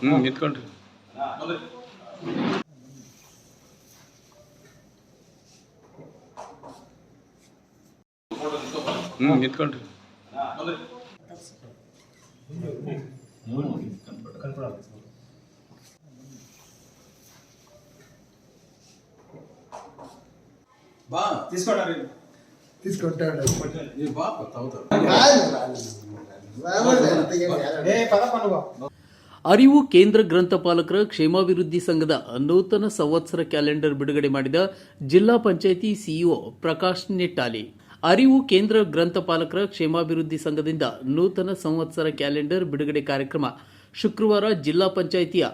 ಹ್ಞೂ ನಿಂತ್ಕೊಂಡ್ರಿ ಹ್ಞೂ ನಿಂತ್ಕೊಂಡ್ರಿ ಬಾ ತಿಸ್ಕೊಂಡ್ರಿ తీసుకుంటాడు ನೀ ಬಾ ಗೊತ್ತಾವ್ದು ఏ పద పనుగో ಅರಿವು ಕೇಂದ್ರ ಗ್ರಂಥಪಾಲಕರ ಕ್ಷೇಮಾಭಿವೃದ್ಧಿ ಸಂಘದ ನೂತನ ಸಂವತ್ಸರ ಕ್ಯಾಲೆಂಡರ್ ಬಿಡುಗಡೆ ಮಾಡಿದ ಜಿಲ್ಲಾ ಪಂಚಾಯಿತಿ ಸಿಇಒ ಪ್ರಕಾಶ್ ನಿಟ್ಟಾಲಿ ಅರಿವು ಕೇಂದ್ರ ಗ್ರಂಥಪಾಲಕರ ಕ್ಷೇಮಾಭಿವೃದ್ಧಿ ಸಂಘದಿಂದ ನೂತನ ಸಂವತ್ಸರ ಕ್ಯಾಲೆಂಡರ್ ಬಿಡುಗಡೆ ಕಾರ್ಯಕ್ರಮ ಶುಕ್ರವಾರ ಜಿಲ್ಲಾ ಪಂಚಾಯಿತಿಯ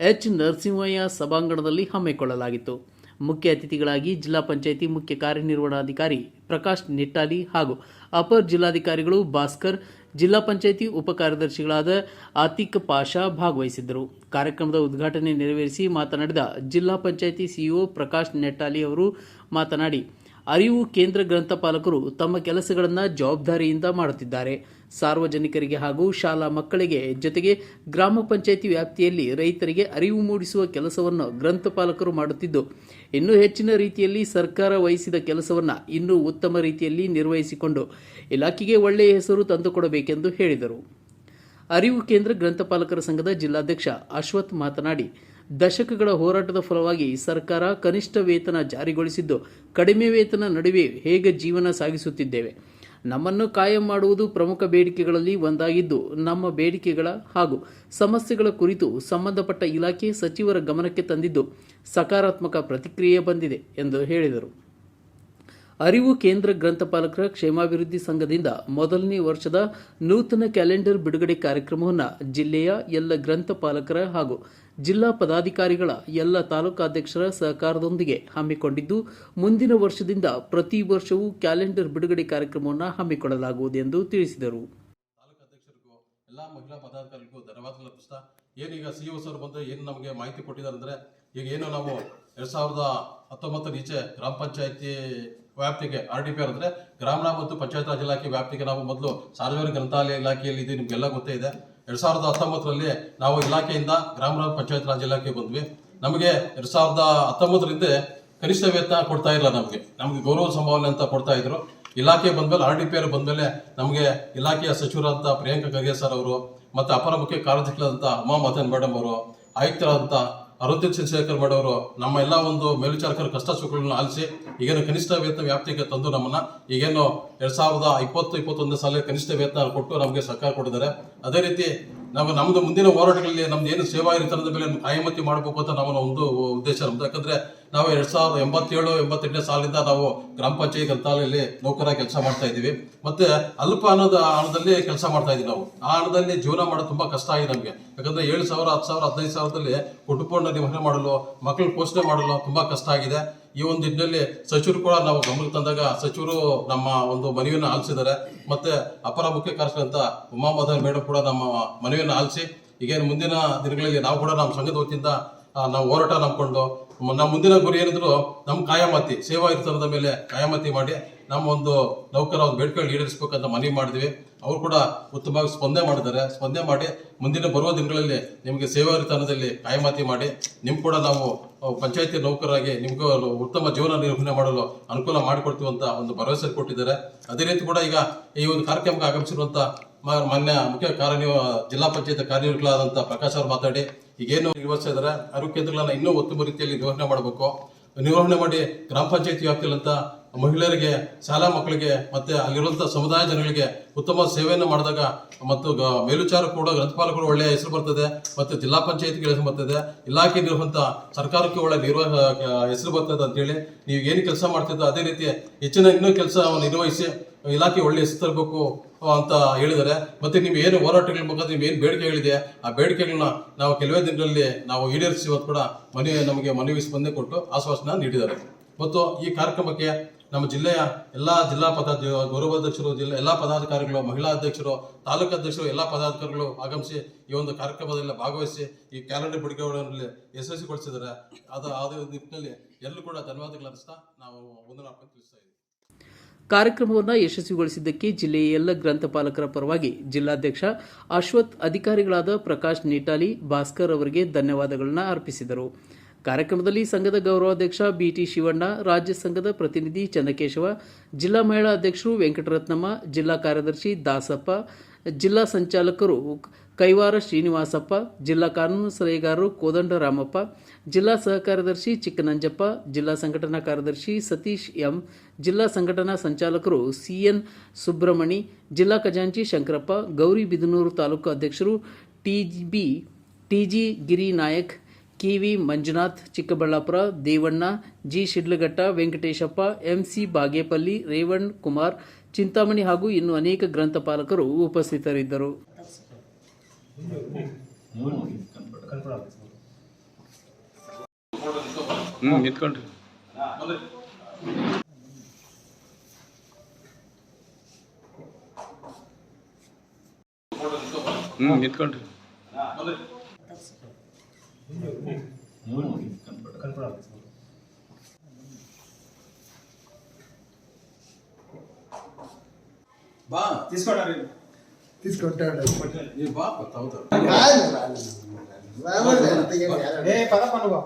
ಎಚ್ ನರಸಿಂಹಯ್ಯ ಸಭಾಂಗಣದಲ್ಲಿ ಹಮ್ಮಿಕೊಳ್ಳಲಾಗಿತ್ತು ಮುಖ್ಯ ಅತಿಥಿಗಳಾಗಿ ಜಿಲ್ಲಾ ಪಂಚಾಯಿತಿ ಮುಖ್ಯ ಕಾರ್ಯನಿರ್ವಹಣಾಧಿಕಾರಿ ಪ್ರಕಾಶ್ ನಿಟ್ಟಾಲಿ ಹಾಗೂ ಅಪರ್ ಜಿಲ್ಲಾಧಿಕಾರಿಗಳು ಭಾಸ್ಕರ್, ಜಿಲ್ಲಾ ಪಂಚಾಯಿತಿ ಉಪ ಕಾರ್ಯದರ್ಶಿಗಳಾದ ಆತಿಕ್ ಪಾಷಾ ಭಾಗವಹಿಸಿದ್ದರು. ಕಾರ್ಯಕ್ರಮದ ಉದ್ಘಾಟನೆ ನೆರವೇರಿಸಿ ಮಾತನಾಡಿದ ಜಿಲ್ಲಾ ಪಂಚಾಯಿತಿ ಸಿಇಒ ಪ್ರಕಾಶ್ ನೆಟ್ಟಾಲಿ ಅವರು ಮಾತನಾಡಿ ಅರಿವು ಕೇಂದ್ರ ಗ್ರಂಥಪಾಲಕರು ತಮ್ಮ ಕೆಲಸಗಳನ್ನು ಜವಾಬ್ದಾರಿಯಿಂದ ಮಾಡುತ್ತಿದ್ದಾರೆ. ಸಾರ್ವಜನಿಕರಿಗೆ ಹಾಗೂ ಶಾಲಾ ಮಕ್ಕಳಿಗೆ ಜೊತೆಗೆ ಗ್ರಾಮ ಪಂಚಾಯಿತಿ ವ್ಯಾಪ್ತಿಯಲ್ಲಿ ರೈತರಿಗೆ ಅರಿವು ಮೂಡಿಸುವ ಕೆಲಸವನ್ನು ಗ್ರಂಥಪಾಲಕರು ಮಾಡುತ್ತಿದ್ದು, ಇನ್ನೂ ಹೆಚ್ಚಿನ ರೀತಿಯಲ್ಲಿ ಸರ್ಕಾರ ವಹಿಸಿದ ಕೆಲಸವನ್ನು ಇನ್ನೂ ಉತ್ತಮ ರೀತಿಯಲ್ಲಿ ನಿರ್ವಹಿಸಿಕೊಂಡು ಇಲಾಖೆಗೆ ಒಳ್ಳೆಯ ಹೆಸರು ತಂದುಕೊಡಬೇಕೆಂದು ಹೇಳಿದರು. ಅರಿವು ಕೇಂದ್ರ ಗ್ರಂಥಪಾಲಕರ ಸಂಘದ ಜಿಲ್ಲಾಧ್ಯಕ್ಷ ಅಶ್ವಥ್ ಮಾತನಾಡಿ ದಶಕಗಳ ಹೋರಾಟದ ಫಲವಾಗಿ ಸರ್ಕಾರ ಕನಿಷ್ಠ ವೇತನ ಜಾರಿಗೊಳಿಸಿದ್ದು, ಕಡಿಮೆ ವೇತನ ನಡುವೆ ಹೇಗೆ ಜೀವನ ಸಾಗಿಸುತ್ತಿದ್ದೇವೆ? ನಮ್ಮನ್ನು ಕಾಯಂ ಮಾಡುವುದು ಪ್ರಮುಖ ಬೇಡಿಕೆಗಳಲ್ಲಿ ಒಂದಾಗಿದ್ದು, ನಮ್ಮ ಬೇಡಿಕೆಗಳ ಹಾಗೂ ಸಮಸ್ಯೆಗಳ ಕುರಿತು ಸಂಬಂಧಪಟ್ಟ ಇಲಾಖೆ ಸಚಿವರ ಗಮನಕ್ಕೆ ತಂದಿದ್ದು, ಸಕಾರಾತ್ಮಕ ಪ್ರತಿಕ್ರಿಯೆ ಬಂದಿದೆ ಎಂದು ಹೇಳಿದರು. ಅರಿವು ಕೇಂದ್ರ ಗ್ರಂಥಪಾಲಕರ ಕ್ಷೇಮಾಭಿವೃದ್ಧಿ ಸಂಘದಿಂದ ಮೊದಲನೇ ವರ್ಷದ ನೂತನ ಕ್ಯಾಲೆಂಡರ್ ಬಿಡುಗಡೆ ಕಾರ್ಯಕ್ರಮವನ್ನು ಜಿಲ್ಲೆಯ ಎಲ್ಲ ಗ್ರಂಥಪಾಲಕರ ಹಾಗೂ ಜಿಲ್ಲಾ ಪದಾಧಿಕಾರಿಗಳ ಎಲ್ಲ ತಾಲೂಕಾಧ್ಯಕ್ಷರ ಸಹಕಾರದೊಂದಿಗೆ ಹಮ್ಮಿಕೊಂಡಿದ್ದು, ಮುಂದಿನ ವರ್ಷದಿಂದ ಪ್ರತಿ ವರ್ಷವೂ ಕ್ಯಾಲೆಂಡರ್ ಬಿಡುಗಡೆ ಕಾರ್ಯಕ್ರಮವನ್ನು ಹಮ್ಮಿಕೊಳ್ಳಲಾಗುವುದು ಎಂದು ತಿಳಿಸಿದರು. ಎಲ್ಲ ಮಹಿಳಾ ಪದಾಧಿಕಾರಿಗಳಿಗೂ ಧನ್ಯವಾದಗಳು ಏನೀಗ ಸಿ ಒ ಸರ್ ಬಂದು ಏನು ನಮಗೆ ಮಾಹಿತಿ ಕೊಟ್ಟಿದ್ದಾರೆ ಅಂದರೆ, ಈಗ ಏನು ನಾವು ಎರಡು ಸಾವಿರದ ಹತ್ತೊಂಬತ್ತರ ಈಚೆ ಗ್ರಾಮ ಪಂಚಾಯತಿ ವ್ಯಾಪ್ತಿಗೆ ಆರ್ ಡಿ ಪಿ ಆರ್ ಅಂದರೆ ಗ್ರಾಮೀಣ ಮತ್ತು ಪಂಚಾಯತ್ ರಾಜ್ ಇಲಾಖೆ ವ್ಯಾಪ್ತಿಗೆ ನಾವು ಮೊದಲು ಸಾರ್ವಜನಿಕ ಗ್ರಂಥಾಲಯ ಇಲಾಖೆಯಲ್ಲಿ ಇದು ನಿಮಗೆಲ್ಲ ಗೊತ್ತೇ ಇದೆ. ಎರಡು ಸಾವಿರದ ಹತ್ತೊಂಬತ್ತರಲ್ಲಿ ನಾವು ಇಲಾಖೆಯಿಂದ ಗ್ರಾಮೀಣ ಪಂಚಾಯತ್ ರಾಜ್ ಇಲಾಖೆ ಬಂದ್ವಿ. ನಮಗೆ ಎರಡು ಸಾವಿರದ ಹತ್ತೊಂಬತ್ತರಿಂದ ಕನಿಷ್ಠ ವೇತನ ಕೊಡ್ತಾ ಇಲ್ಲ ನಮಗೆ. ನಮಗೆ ಗೌರವ ಸಂಭಾವನೆ ಅಂತ ಕೊಡ್ತಾ ಇದ್ರು. ಇಲಾಖೆ ಬಂದ್ಮೇಲೆ ಆರ್ ಡಿ ಪಿ ಆರ್ ಬಂದ್ಮೇಲೆ ನಮಗೆ ಇಲಾಖೆಯ ಸಚಿವರಾದಂಥ ಪ್ರಿಯಾಂಕ ಖರ್ಗೆ ಸರ್ ಅವರು, ಮತ್ತು ಅಪರ ಮುಖ್ಯ ಕಾರ್ಯದರ್ಶಿಗಳಾದಂಥ ಉಮಾ ಮದನ್ ಮೇಡಮ್ ಅವರು, ಆಯುಕ್ತರಾದಂಥ ಅರುಂಧಿ ಚಂದ್ರಶೇಖರ್ ಮಾಡೋರು ನಮ್ಮ ಎಲ್ಲ ಒಂದು ಮೇಲ್ವಿಚಾರಕರ ಕಷ್ಟ ಸುಖಗಳನ್ನು ಆಲಿಸಿ, ಈಗೇನು ಕನಿಷ್ಠ ವೇತನ ವ್ಯಾಪ್ತಿಗೆ ತಂದು ನಮ್ಮನ್ನ, ಈಗೇನು ಎರಡ್ ಸಾವಿರದ ಇಪ್ಪತ್ತು, ಇಪ್ಪತ್ತೊಂದನೇ ಸಾಲ ಕನಿಷ್ಠ ವೇತನ ಕೊಟ್ಟು ನಮಗೆ ಸರ್ಕಾರ ಕೊಟ್ಟಿದ್ದಾರೆ. ಅದೇ ರೀತಿ ನಾವು ನಮ್ದು ಮುಂದಿನ ಹೋರಾಟಗಳಲ್ಲಿ ನಮ್ದು ಏನು ಸೇವಾ ವೇತನದ ಮೇಲೆ ಕಾಯಮತಿ ಮಾಡಬೇಕು ಅಂತ ನಮ್ಮ ಒಂದು ಉದ್ದೇಶ ನಮ್ದು. ಯಾಕಂದ್ರೆ ನಾವು ಎರಡ್ ಸಾವಿರದ ಎಂಬತ್ತೇಳು, ಎಂಬತ್ತೆಂಟನೇ ಸಾಲಿಂದ ನಾವು ಗ್ರಾಮ ಪಂಚಾಯತ್ ಗ್ರಂಥಾಲಯದಲ್ಲಿ ನೌಕರ ಕೆಲಸ ಮಾಡ್ತಾ ಇದ್ದೀವಿ. ಮತ್ತೆ ಅಲ್ಪ ಅನ್ನೋದ ಹಣದಲ್ಲಿ ಕೆಲಸ ಮಾಡ್ತಾ ಇದ್ದೀವಿ ನಾವು. ಆ ಹಣದಲ್ಲಿ ಜೀವನ ಮಾಡೋದು ತುಂಬಾ ಕಷ್ಟ ಆಗಿದೆ ನಮಗೆ. ಯಾಕಂದ್ರೆ ಏಳು ಸಾವಿರ, ಹತ್ತು ಸಾವಿರ, ಹದಿನೈದು ಸಾವಿರದಲ್ಲಿ ಕುಟುಂಬವನ್ನು ನಿರ್ವಹಣೆ ಮಾಡಲು ಮಕ್ಕಳು ಪೋಷಣೆ ಮಾಡಲು ತುಂಬಾ ಕಷ್ಟ ಆಗಿದೆ. ಈ ಒಂದು ನಿಟ್ಟಿನಲ್ಲಿ ಸಚಿವರು ಕೂಡ ನಾವು ಗಮನಕ್ಕೆ ತಂದಾಗ ಸಚಿವರು ನಮ್ಮ ಒಂದು ಮನವಿಯನ್ನು ಆಲಿಸಿದ್ದಾರೆ. ಮತ್ತೆ ಅಪರ ಮುಖ್ಯ ಕಾರ್ಯದರ್ಶಿ ಉಮಾ ಮದನ್ ಮೇಡಮ್ ಕೂಡ ನಮ್ಮ ಮನವಿಯನ್ನು ಆಲಿಸಿ, ಈಗೇನು ಮುಂದಿನ ದಿನಗಳಲ್ಲಿ ನಾವು ಕೂಡ ನಮ್ಮ ಸಂಘದ ವತಿಯಿಂದ ನಾವು ಹೋರಾಟ ನಂಬ್ಕೊಂಡು ನಮ್ಮ ಮುಂದಿನ ಗುರಿ ಏನಿದ್ರು ನಮ್ಮ ಕಾಯಮತಿ, ಸೇವಾ ಇರ್ತನದ ಮೇಲೆ ಕಾಯಮತಿ ಮಾಡಿ ನಮ್ಮ ಒಂದು ನೌಕರ, ಒಂದು ಬೇಡಿಕೆಗಳು ಈಡೇರಿಸಬೇಕಂತ ಮನವಿ ಮಾಡಿದ್ವಿ. ಅವರು ಕೂಡ ಉತ್ತಮವಾಗಿ ಸ್ಪಂದನೆ ಮಾಡಿದ್ದಾರೆ. ಸ್ಪಂದನೆ ಮಾಡಿ ಮುಂದಿನ ಬರುವ ದಿನಗಳಲ್ಲಿ ನಿಮಗೆ ಸೇವಾ ಇರ್ತಾನದಲ್ಲಿ ಕಾಯಮಾತಿ ಮಾಡಿ ನಿಮ್ಗೆ ಕೂಡ ನಾವು ಪಂಚಾಯತಿ ನೌಕರರಾಗಿ ನಿಮಗೂ ಉತ್ತಮ ಜೀವನ ನಿರ್ವಹಣೆ ಮಾಡಲು ಅನುಕೂಲ ಮಾಡಿಕೊಡ್ತೀವಿ ಅಂತ ಒಂದು ಭರವಸೆ ಕೊಟ್ಟಿದ್ದಾರೆ. ಅದೇ ರೀತಿ ಕೂಡ ಈಗ ಈ ಒಂದು ಕಾರ್ಯಕ್ರಮಕ್ಕೆ ಆಗಮಿಸಿರುವಂತ ಮ- ಮಾನ್ಯ ಮುಖ್ಯ ಕಾರ್ಯನಿರ್ವ ಜಿಲ್ಲಾ ಪಂಚಾಯತ್ ಕಾರ್ಯನಿರ್ವಾಹಕರಾದಂಥ ಪ್ರಕಾಶ್ ಅವರು ಮಾತಾಡಿ ಈಗೇನು ನಿರ್ವಹಿಸ್ತಾ ಇದ್ದಾರೆ ಆರೋಗ್ಯ ಕೇಂದ್ರಗಳನ್ನ ಇನ್ನೂ ಉತ್ತಮ ರೀತಿಯಲ್ಲಿ ನಿರ್ವಹಣೆ ಮಾಡಬೇಕು. ನಿರ್ವಹಣೆ ಮಾಡಿ ಗ್ರಾಮ ಪಂಚಾಯತಿ ವ್ಯಾಪ್ತಿಯಲ್ಲಂತ ಮಹಿಳೆಯರಿಗೆ, ಶಾಲಾ ಮಕ್ಕಳಿಗೆ ಮತ್ತೆ ಅಲ್ಲಿರುವಂಥ ಸಮುದಾಯ ಜನಗಳಿಗೆ ಉತ್ತಮ ಸೇವೆಯನ್ನು ಮಾಡಿದಾಗ ಮತ್ತು ಮೇಲ್ವಿಚಾರ ಕೂಡ ಗ್ರಂಥಪಾಲಕರು ಒಳ್ಳೆಯ ಹೆಸರು ಬರ್ತದೆ, ಮತ್ತೆ ಜಿಲ್ಲಾ ಪಂಚಾಯತ್ಗೆ ಹೆಸರು ಬರ್ತದೆ, ಇಲಾಖೆ ನಿರ್ವಂತ ಸರ್ಕಾರಕ್ಕೆ ಒಳ್ಳೆ ನಿರ್ವಹ ಹೆಸರು ಬರ್ತದೆ ಅಂತೇಳಿ ನೀವು ಏನು ಕೆಲಸ ಮಾಡ್ತಿದ್ದೋ ಅದೇ ರೀತಿ ಹೆಚ್ಚಿನ ಇನ್ನೂ ಕೆಲಸ ನಿರ್ವಹಿಸಿ ಇಲಾಖೆ ಒಳ್ಳೆ ಹೆಸರು ತರಬೇಕು ಅಂತ ಹೇಳಿದ್ದಾರೆ. ಮತ್ತೆ ನೀವು ಏನು ಹೋರಾಟಗಳ ಮುಖಾಂತರ ನೀವು ಏನು ಬೇಡಿಕೆಗಳಿದೆ ಆ ಬೇಡಿಕೆಗಳನ್ನ ನಾವು ಕೆಲವೇ ದಿನಗಳಲ್ಲಿ ನಾವು ಈಡೇರಿಸಿ ಕೂಡ ಮನೆ ನಮಗೆ ಮನವಿ ಸ್ಪಂದನೆ ಕೊಟ್ಟು ಆಶ್ವಾಸನ ನೀಡಿದ್ದಾರೆ. ಮತ್ತು ಈ ಕಾರ್ಯಕ್ರಮಕ್ಕೆ ನಮ್ಮ ಜಿಲ್ಲೆಯ ಎಲ್ಲಾ ಜಿಲ್ಲಾ ಪದಾಧ್ಯ, ಗೌರವಾಧ್ಯಕ್ಷರು, ಜಿಲ್ಲೆ ಎಲ್ಲ ಪದಾಧಿಕಾರಿಗಳು, ಮಹಿಳಾ ಅಧ್ಯಕ್ಷರು, ತಾಲೂಕು ಅಧ್ಯಕ್ಷರು, ಎಲ್ಲ ಪದಾಧಿಕಾರಿಗಳು ಆಗಮಿಸಿ ಈ ಒಂದು ಕಾರ್ಯಕ್ರಮದಲ್ಲಿ ಭಾಗವಹಿಸಿ ಈ ಕ್ಯಾಲೆಂಡರ್ ಬಿಡುಗಡೆಗಳಲ್ಲಿ ಯಶಸ್ವಿಗೊಳಿಸಿದ್ದಾರೆ. ಅದು ಆದ ನಿಟ್ಟಿನಲ್ಲಿ ಎಲ್ಲರೂ ಕೂಡ ಧನ್ಯವಾದಗಳು ಅನಿಸ್ತಾ ನಾವು ಮುಂದಿನ ತಿಳಿಸ್ತಾ ಇದ್ದೀವಿ. ಕಾರ್ಯಕ್ರಮವನ್ನು ಯಶಸ್ವಿಗೊಳಿಸಿದ್ದಕ್ಕೆ ಜಿಲ್ಲೆಯ ಎಲ್ಲ ಗ್ರಂಥಪಾಲಕರ ಪರವಾಗಿ ಜಿಲ್ಲಾಧ್ಯಕ್ಷ ಅಶ್ವಥ್, ಅಧಿಕಾರಿಗಳಾದ ಪ್ರಕಾಶ್ ನೀಟಾಲಿ, ಭಾಸ್ಕರ್ ಅವರಿಗೆ ಧನ್ಯವಾದಗಳನ್ನು ಅರ್ಪಿಸಿದರು. ಕಾರ್ಯಕ್ರಮದಲ್ಲಿ ಸಂಘದ ಗೌರವಾಧ್ಯಕ್ಷ ಬಿಟಿ ಶಿವಣ್ಣ, ರಾಜ್ಯ ಸಂಘದ ಪ್ರತಿನಿಧಿ ಚಂದ್ರಕೇಶವ, ಜಿಲ್ಲಾ ಮಹಿಳಾ ಅಧ್ಯಕ್ಷರು ವೆಂಕಟರತ್ನಮ್ಮ, ಜಿಲ್ಲಾ ಕಾರ್ಯದರ್ಶಿ ದಾಸಪ್ಪ, ಜಿಲ್ಲಾ ಸಂಚಾಲಕರು ಕೈವಾರ ಶ್ರೀನಿವಾಸಪ್ಪ, ಜಿಲ್ಲಾ ಕಾನೂನು ಸಲಹೆಗಾರರು ಕೋದಂಡ ರಾಮಪ್ಪ, ಜಿಲ್ಲಾ ಸಹಕಾರ್ಯದರ್ಶಿ ಚಿಕ್ಕನಂಜಪ್ಪ, ಜಿಲ್ಲಾ ಸಂಘಟನಾ ಕಾರ್ಯದರ್ಶಿ ಸತೀಶ್ ಎಂ, ಜಿಲ್ಲಾ ಸಂಘಟನಾ ಸಂಚಾಲಕರು ಸಿಎನ್ ಸುಬ್ರಮಣಿ ಜಿಲ್ಲಾ ಖಜಾಂಚಿ ಶಂಕರಪ್ಪ ಗೌರಿಬಿದನೂರು ತಾಲೂಕು ಅಧ್ಯಕ್ಷರು TB TG Giri Nayak KV Manjunath, Chikkaballapura, Devanna, G. Shidlaghatta, Venkateshappa MC Bagepalli Revan Kumar, Chintamani ಹಾಗೂ ಇನ್ನು ಅನೇಕ ಗ್ರಂಥಪಾಲಕರು ಉಪಸ್ಥಿತರಿದ್ದರು. బా తీసుకోండి తీసుకుంటాడు ఏ బా తాగుతాడు పద పనుగో